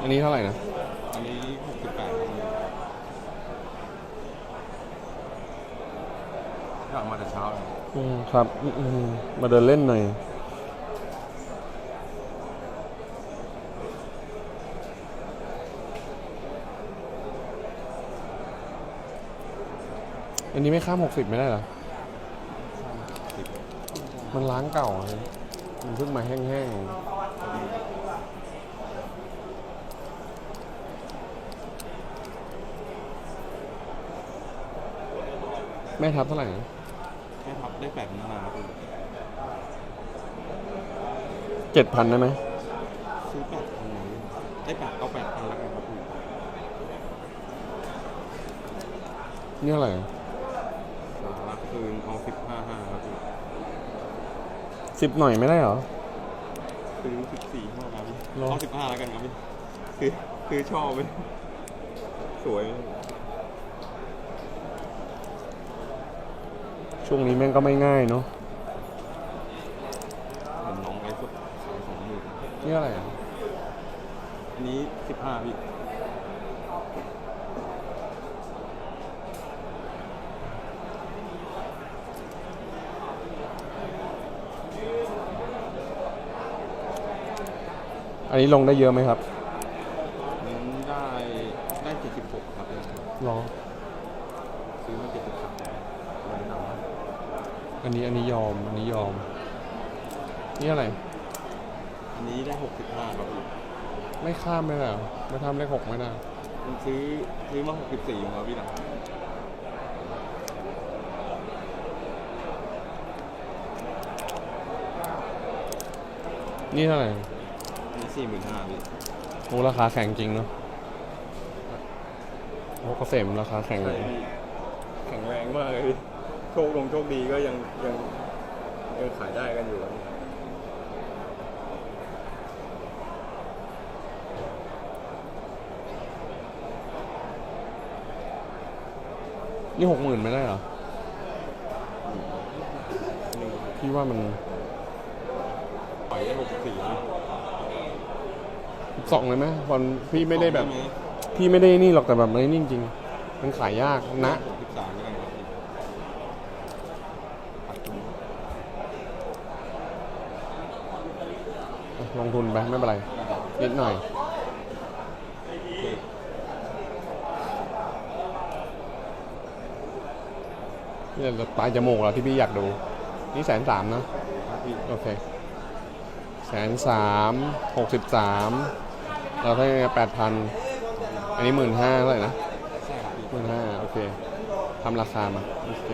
อันนี้เท่าไหร่นะอันนี้หกสิบแปดครับอยากมาแต่เช้าเลยอืมครับอืมอืมมาเดินเล่นหน่อย อันนี้ไม่ข้ามหกสิบไม่ได้เหรอ มันร้านเก่าเลยมันเพิ่งมาแห้งๆ แม่ทับเท่าไหร่นะแค่พับได้แปดพันห้าครับเจ็ดพันได้ไหมซื้อแปดพันได้แปดเอาแปดพันแล้วกันครับพี่นี่เท่าไหร่สาระคืนเอาสิบห้าห้าครับพี่สิบหน่อยไม่ได้เหรอ ซื้อสิบสี่ห้าครับพี่หรอ เอาสิบห้าแล้วกันครับพี่คือคือชอบไปสวย ช่วงนี้แม่งก็ไม่ง่ายเนาะเหมือนน้องไอ้สุดสองสองหมื่นนี่เท่าไหร่อะ อันนี้สิบห้าพี่อันนี้ลงได้เยอะไหมครับนั้นได้ได้เจ็ดสิบหกครับพี่รอ ซื้อมาเจ็ดสิบสามเลยนำมา อันนี้อันนี้ยอม อันนี้ยอม นี่อะไร อันนี้ได้หกสิบห้าครับพี่ไม่ข้ามไม่ได้เหรอไม่ข้ามเลขหกไม่ได้ มันซื้อซื้อมาหกสิบสี่มาพี่นะนี่เท่าไหร่อันนี้สี่หมื่นห้าพี่โอ้ราคาแข่งจริงเนาะโอ้เกษมราคาแข่งเลยแข็งแรงมากเลยพี่ โชคลงโชคดีก็ยังยังยังขายได้กันอยู่ครับพี่นี่หกหมื่นไม่ได้เหรอนี่พี่ว่ามันปล่อยได้หกสิบสี่สองเลยไหมตอนพี่ไม่ได้แบบหพี่ไม่ได้นี่หรอกแต่แบบมันนี่จริงๆมันขายยากนะกสิบสามแล้วกันครับพี่ขาดทุน ลงทุนไปไม่เป็นไร นิดหน่อยนี่ปลายจมูกเหรอที่พี่อยากดู นี่แสนสามนะโอเคแสนสามหกสิบสามเราได้แปดพันอันนี้หมื่นห้าเท่าไหร่นะหมื่นห้าโอเคทำราคามาโอเค